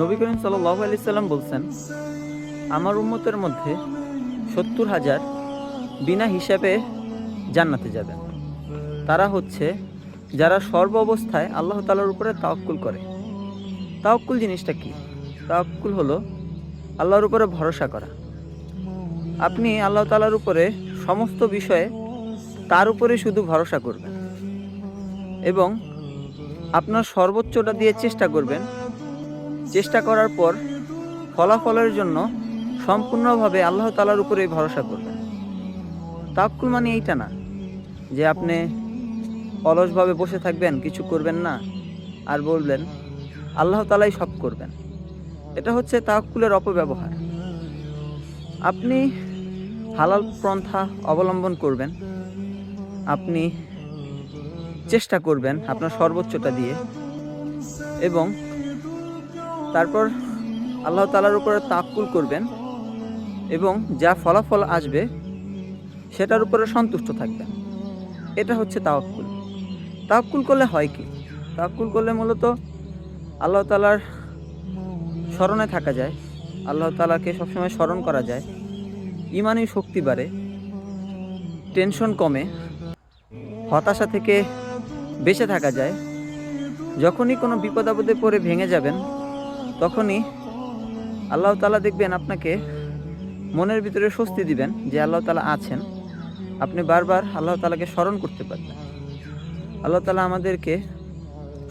নবী করিম সাল্লাহ আলি সাল্লাম বলছেন, আমার উম্মতের মধ্যে সত্তর হাজার বিনা হিসাবে জান্নাতে যাবেন। তারা হচ্ছে যারা সর্ব অবস্থায় আল্লাহ তালার উপরে তাওয়াক্কুল করে। তাওয়াক্কুল জিনিসটা কি? তাওয়াক্কুল হলো আল্লাহর উপরে ভরসা করা। আপনি আল্লাহ তালার উপরে সমস্ত বিষয়ে তার উপরে শুধু ভরসা করবেন এবং আপনার সর্বোচ্চটা দিয়ে চেষ্টা করবেন চেষ্টা করার পর ফলাফলের জন্য সম্পূর্ণভাবে আল্লাহ তালার উপরে ভরসা করবেন। তাক্কুল মানে এইটা না যে আপনি অলসভাবে বসে থাকবেন, কিছু করবেন না আর বলবেন, আল্লাহ তালাই সব করবেন। এটা হচ্ছে তাক্কুলের অপব্যবহার। আপনি হালাল পন্থা অবলম্বন করবেন, আপনি চেষ্টা করবেন আপনার সর্বোচ্চটা দিয়ে এবং তারপর আল্লাহ তালার উপরে তাক্কুল করবেন এবং যা ফলাফল আসবে সেটার উপরে সন্তুষ্ট থাকবেন। এটা হচ্ছে তাওয়াক্কুল। তাওয়াক্কুল করলে হয় কি? তাওয়াক্কুল করলে মূলত আল্লাহ তালার স্মরণে থাকা যায়, আল্লাহ তালাকে সবসময় স্মরণ করা যায় ইমানই শক্তি বাড়ে, টেনশন কমে, হতাশা থেকে বেঁচে থাকা যায়। যখনই কোনো বিপদ আপদে পড়ে ভেঙে যাবেন তখনই আল্লাহ তালা দেখবেন আপনাকে মনের ভিতরে স্বস্তি দিবেন যে আল্লাহ তালা আছেন। আপনি বারবার আল্লাহ তালাকে স্মরণ করতে পারবেন। আল্লাহ তালা আমাদেরকে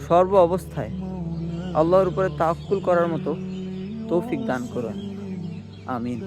সর্ব অবস্থায় আল্লাহর উপরে তাক্কুল করার মতো তৌফিক দান করুন। আমিন।